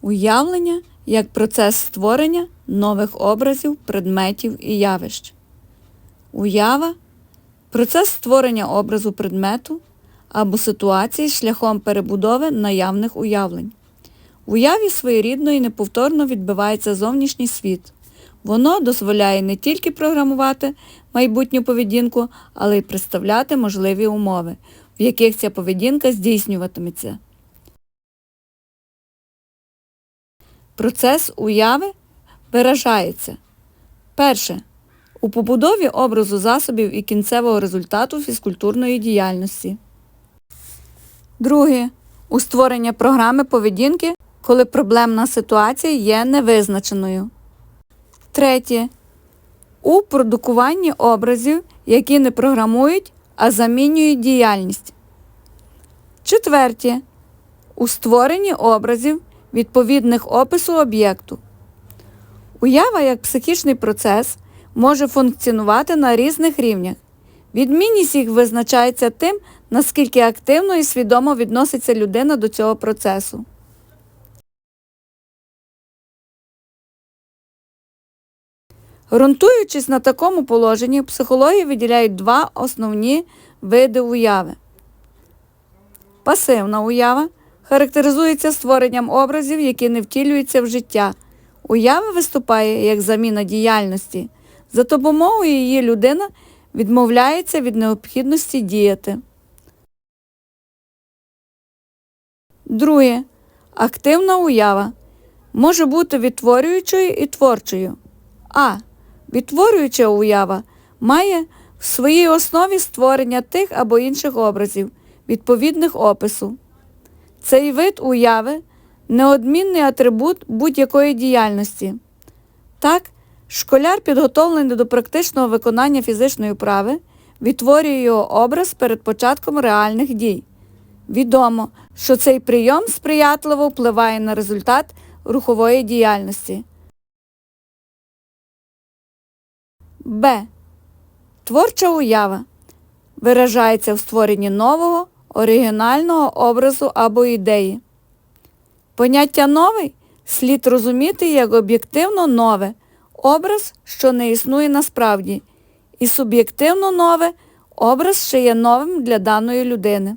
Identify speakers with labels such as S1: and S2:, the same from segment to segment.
S1: Уявлення як процес створення нових образів, предметів і явищ. Уява процес створення образу предмету або ситуації шляхом перебудови наявних уявлень. Уяві своєрідно і неповторно відбивається зовнішній світ. Воно дозволяє не тільки програмувати майбутню поведінку, але й представляти можливі умови, в яких ця поведінка здійснюватиметься. Процес уяви виражається. Перше. У побудові образу засобів і кінцевого результату фізкультурної діяльності. Друге. У створення програми поведінки, коли проблемна ситуація є невизначеною. Третє. У продукуванні образів, які не програмують, а замінюють діяльність. Четверте. У створенні образів відповідних опису об'єкту. Уява як психічний процес може функціонувати на різних рівнях. Відмінність їх визначається тим, наскільки активно і свідомо відноситься людина до цього процесу. Ґрунтуючись на такому положенні, психологи виділяють два основні види уяви. Пасивна уява характеризується створенням образів, які не втілюються в життя. Уява виступає як заміна діяльності. За допомогою її людина відмовляється від необхідності діяти. Друге. Активна уява може бути відтворюючою і творчою. А. Відтворююча уява має в своїй основі створення тих або інших образів, відповідних опису. Цей вид уяви неодмінний атрибут будь-якої діяльності. Так, школяр, підготовлений до практичного виконання фізичної вправи, відтворює його образ перед початком реальних дій. Відомо, що цей прийом сприятливо впливає на результат рухової діяльності. Б. Творча уява виражається в створенні нового, оригінального образу або ідеї. Поняття новий слід розуміти як об'єктивно нове, образ, що не існує насправді, і суб'єктивно нове образ, що є новим для даної людини.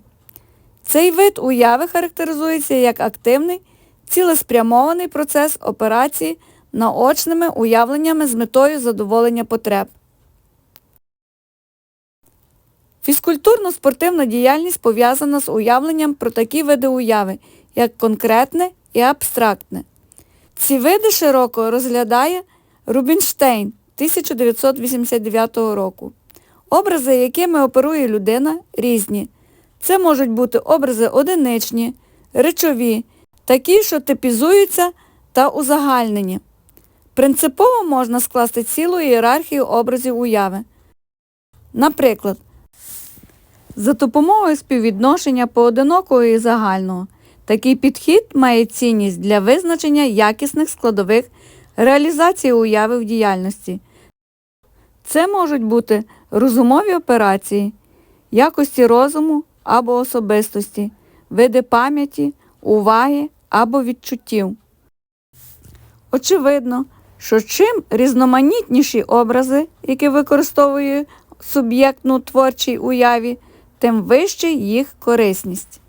S1: Цей вид уяви характеризується як активний, цілеспрямований процес операції наочними уявленнями з метою задоволення потреб. Фізкультурно-спортивна діяльність пов'язана з уявленням про такі види уяви, як конкретне і абстрактне. Ці види широко розглядає Рубінштейн 1989 року. Образи, якими оперує людина, різні. Це можуть бути образи одиничні, речові, такі, що типізуються та узагальнені. Принципово можна скласти цілу ієрархію образів уяви. Наприклад, за допомогою співвідношення поодинокого і загального. Такий підхід має цінність для визначення якісних складових реалізації уяви в діяльності. Це можуть бути розумові операції, якості розуму або особистості, види пам'яті, уваги або відчуттів. Очевидно, що чим різноманітніші образи, які використовує суб'єктну творчій уяві, тим вища їх корисність.